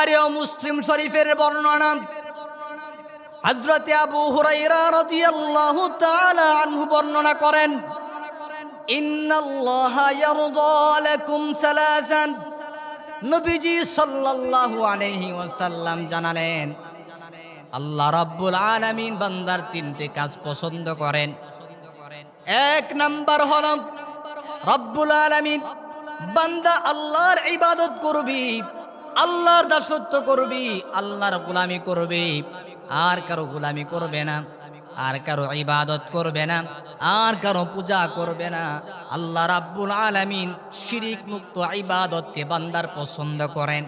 বুখারী ও মুসলিম শরীফের বর্ণনা। হযরত আবু হুরায়রা রাদিয়াল্লাহু তাআলা আনহু বর্ণনা করেন, ইন্নাল্লাহা ইয়ারদা লাকুম সালাসান। নবীজি সাল্লাল্লাহু আলাইহি ওয়াসাল্লাম জানালেন, আল্লাহ রাব্বুল আলামিন বান্দার তিনটে কাজ পছন্দ করেন। এক নাম্বার হল, রব্বুল আলামিন, বান্দা আল্লাহর ইবাদত করবি। আল্লাহর দাসত্ব করবি, আল্লাহর গোলামি করবি। আর কারও গোলামি করবে না, আর কারও ইবাদত করবে না, আর কারও পূজা করবে না। আল্লাহ রাব্বুল আলামিন শিরিক মুক্ত ইবাদতকে বান্দার পছন্দ করেন।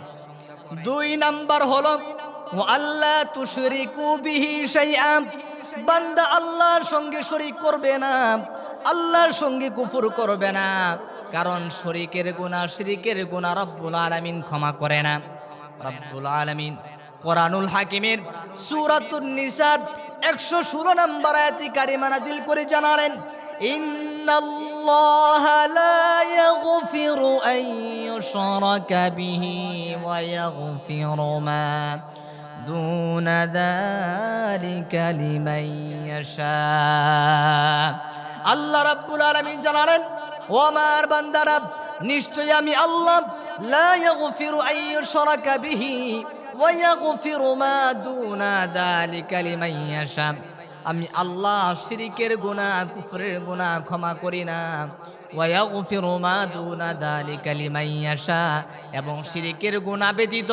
দুই নাম্বার হলো আল্লাহ তুশরিকু বিহি বান্দা আল্লাহর সঙ্গে শরিক করবে না, আল্লাহর সঙ্গে কুফর করবে না। কারণ শরিকের গুনাহ শিরিকের গুনাহ রব্বুল আলামিন ক্ষমা করে না রব্বুল আলামিন কোরআনুল হাকিমের সূরাতুন নিসা 116 নম্বর আয়াতি কারিমা নাযিল করে জানালেন ইন্নাল্লাহা লা ইয়াগফিরু আন ইউশরাকা বিহি ওয়া ইয়াগফিরু মা دون ذلك لمن يشاء আল্লাহ রাব্বুল আলামিন জানালেন ও আমার বান্দারা, নিশ্চয়ই আমি আল্লাহ। লা ইয়াগফিরু আন ইউশরাকা বিহি ওয়া ইয়াগফিরু মা দুনা যালিকা লিমান ইয়াশা। আমি আল্লাহ শিরিকের গুনাহ, কুফরের গুনাহ ক্ষমা করি না। এবং শিরিকের গুনাহ ব্যতীত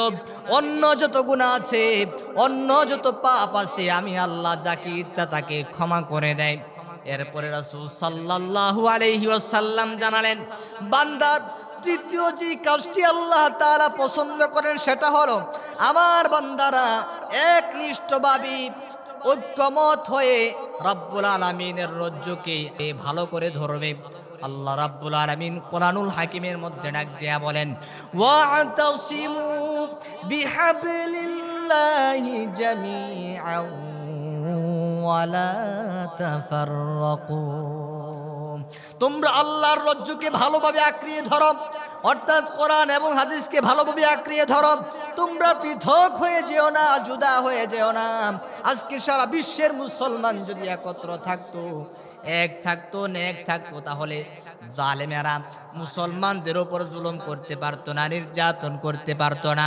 অন্য যত গুনাহ আছে, অন্য যত পাপ আছে, আমি আল্লাহ যাকে ইচ্ছা তাকে ক্ষমা করে দেয়। এরপরে রাসূল সাল্লাল্লাহু আলাইহি ওয়াসাল্লাম জানালেন, বান্দার তৃতীয় যে কাজটি আল্লাহ তাআলা পছন্দ করেন সেটা হলো, আমার বান্দারা একনিষ্ঠভাবে ঐক্যমত হয়ে রব্বুল আলমিনের রজ্জুকে এ ভালো করে ধরবে। আল্লাহ রাব্বুল আলামিন কোরআনুল হাকিমের মধ্যে ডাক দেয়া বলেন, ওয়াতাসিমু বিহাবলিল্লাহি জামিআন ওয়ালা تفرقوا তোমরা আল্লাহর রজ্জুকে ভালোভাবে আঁকড়িয়ে ধরো। অর্থাৎ কোরআন এবং হাদিসকে ভালোভাবে আঁকড়িয়ে ধরো। তোমরা পৃথক হয়ে যেও না, জুদা হয়ে যেও না। আজকে সারা বিশ্বের মুসলমান যদি একত্র থাকতো, এক থাকতো, নেক থাকতো, তাহলে জালেমেরা মুসলমানদের ওপর জুলুম করতে পারতো না, নির্যাতন করতে পারতো না।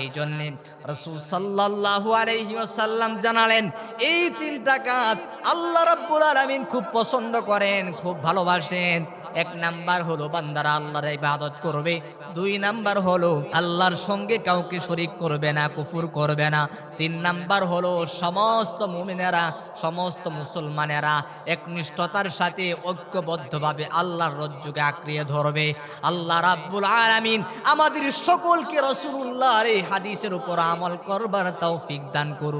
এই জন্যে রসুল সাল্লাল্লাহু আলাইহি ওয়াসাল্লাম জানালেন, এই তিনটা কাজ আল্লাহ রাব্বুল আলামিন খুব পছন্দ করেন, খুব ভালোবাসেন। এক নাম্বার হলো বান্দারা আল্লাহর ইবাদত করবে, দুই নাম্বার হলো আল্লাহর সঙ্গে কাউকে শরিক করবে না, কুফুর করবে না। তিন নাম্বার হলো সমস্ত মুমিনেরা, সমস্ত মুসলমানেরা একনিষ্ঠতার সাথে ঐক্যবদ্ধভাবে আল্লাহর রজ্জুকে আঁকড়িয়ে ধরবে। আল্লাহ রাব্বুল আলামিন আমাদের সকলকে রসুল্লাহর এই হাদিসের উপর আমল করবার তৌফিক দান করুন।